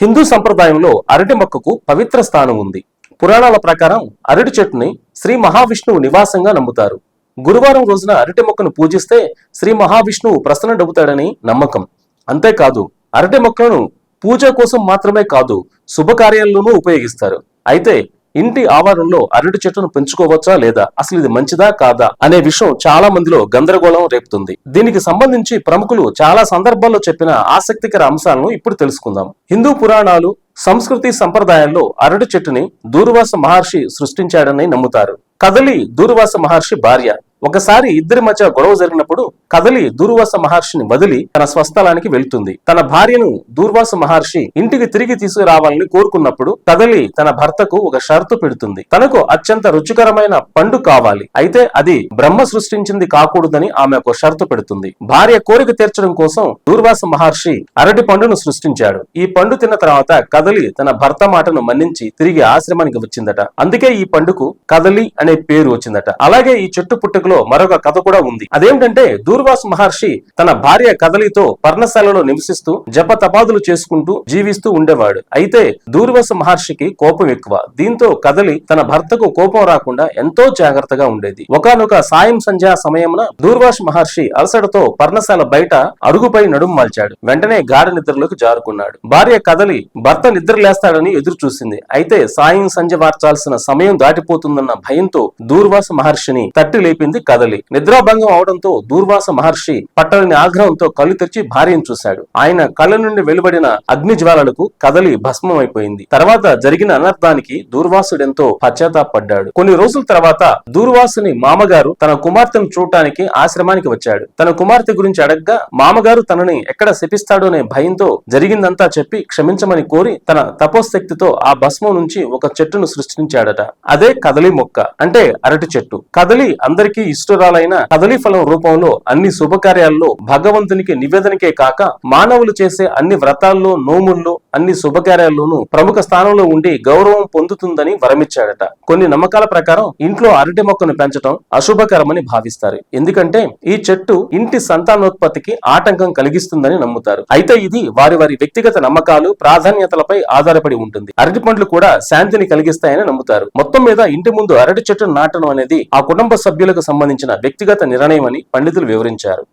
హిందూ సంప్రదాయంలో అరటి మొక్కకు పవిత్ర స్థానం ఉంది. పురాణాల ప్రకారం అరటి చెట్టుని శ్రీ మహావిష్ణువు నివాసంగా నమ్ముతారు. గురువారం రోజున అరటి మొక్కను పూజిస్తే శ్రీ మహావిష్ణువు ప్రసన్నుడవుతాడని నమ్మకం. అంతేకాదు అరటి మొక్కలను పూజ కోసం మాత్రమే కాదు శుభకార్యాల్లోనూ ఉపయోగిస్తారు. అయితే ఇంటి ఆవరణలో అరటి చెట్టును పెంచుకోవచ్చా లేదా? అసలు ఇది మంచిదా కాదా? అనే విషయం చాలా మందిలో గందరగోళం రేపుతుంది. దీనికి సంబంధించి ప్రముఖులు చాలా సందర్భాల్లో చెప్పిన ఆసక్తికర అంశాలను ఇప్పుడు తెలుసుకుందాం. హిందూ పురాణాలు సంస్కృతి సంప్రదాయాల్లో అరటి చెట్టుని దూర్వాస మహర్షి సృష్టించాడని నమ్ముతారు. కదలి దూర్వాస మహర్షి భార్య. ఒకసారి ఇద్దరి మధ్య గొడవ జరిగినప్పుడు కదలి దూర్వాస మహర్షిని వదిలి తన స్వస్థలానికి వెళ్తుంది. తన భార్యను దూర్వాస మహర్షి ఇంటికి తిరిగి తీసుకురావాలని కోరుకున్నప్పుడు కదలి తన భర్తకు ఒక షరతు పెడుతుంది. తనకు అత్యంత రుచికరమైన పండు కావాలి. అయితే అది బ్రహ్మ సృష్టించింది కాకూడదని ఆమె ఒక షరతు పెడుతుంది. భార్య కోరిక తీర్చడం కోసం దూర్వాస మహర్షి అరటి పండును సృష్టించాడు. ఈ పండు తిన్న తర్వాత కదలి తన భర్త మాటను మన్నించి తిరిగి ఆశ్రమానికి వచ్చిందట. అందుకే ఈ పండుకు కదలి అనే పేరు వచ్చిందట. అలాగే ఈ చెట్టు పుట్టుకలు మరొక కథ కూడా ఉంది. అదేమిటంటే దూర్వాస మహర్షి తన భార్య కదలితో పర్ణశాలలో నివసిస్తూ జప తపాదులు చేసుకుంటూ జీవిస్తూ ఉండేవాడు. అయితే దూర్వాస మహర్షికి కోపం ఎక్కువ. దీంతో కదలి తన భర్తకు కోపం రాకుండా ఎంతో జాగ్రత్తగా ఉండేది. ఒకానొక సాయం సంధ్యా సమయమున దూర్వాస మహర్షి అలసటతో పర్ణశాల బయట అడుగుపై నడుము మాల్చాడు. వెంటనే గాఢ నిద్రలోకి జారుకున్నాడు. భార్య కదలి భర్త నిద్ర లేస్తాడని ఎదురు చూసింది అయితే సాయం సంధ్య వార్చాల్సిన సమయం దాటిపోతుందన్న భయంతో దూర్వాస మహర్షిని తట్టి లేపింది కదలి నిద్రాభంగం అవడంతో దూర్వాస మహర్షి పట్టని ఆగ్రహంతో కళ్ళు తెరిచి భార్యను చూశాడు. ఆయన కళ్ళ నుండి వెలువడిన అగ్ని జ్వాలలకు కదలి భస్మం అయిపోయింది తర్వాత జరిగిన అనర్థానికి దూర్వాసుడెంతో పశ్చాత్తాపడ్డాడు. కొన్ని రోజుల తర్వాత దూర్వాసుని మామగారు తన కుమార్తెను చూడటానికి ఆశ్రమానికి వచ్చాడు. తన కుమార్తె గురించి అడగ్గా మామగారు తనని ఎక్కడ శపిస్తాడో అనే భయంతో జరిగిందంతా చెప్పి క్షమించమని కోరి తన తపోశక్తితో ఆ భస్మం నుంచి ఒక చెట్టును సృష్టించాడట. అదే కదలి మొక్క అంటే అరటి చెట్టు. కదలి అందరికీ ఇష్టరాలైన కదలిఫలం రూపంలో అన్ని శుభకార్యాల్లో భగవంతునికి నివేదనకే కాక మానవులు చేసే అన్ని వ్రతాల్లో నోముల్లో అన్ని శుభకార్యాల్లోనూ ప్రముఖ స్థానంలో ఉండి గౌరవం పొందుతుందని వరమిచ్చాడట. కొన్ని నమ్మకాల ప్రకారం ఇంట్లో అరటి మొక్కను పెంచడం అశుభకరమని భావిస్తారు. ఎందుకంటే ఈ చెట్టు ఇంటి సంతానోత్పత్తికి ఆటంకం కలిగిస్తుందని నమ్ముతారు. అయితే ఇది వారి వారి వ్యక్తిగత నమ్మకాలు ప్రాధాన్యతలపై ఆధారపడి ఉంటుంది. అరటి పండ్లు కూడా శాంతిని కలిగిస్తాయని నమ్ముతారు. మొత్తం మీద ఇంటి ముందు అరటి చెట్టు నాటడం అనేది ఆ కుటుంబ సభ్యులకు సంబంధించిన వ్యక్తిగత నిర్ణయం అని పండితులు వివరించారు.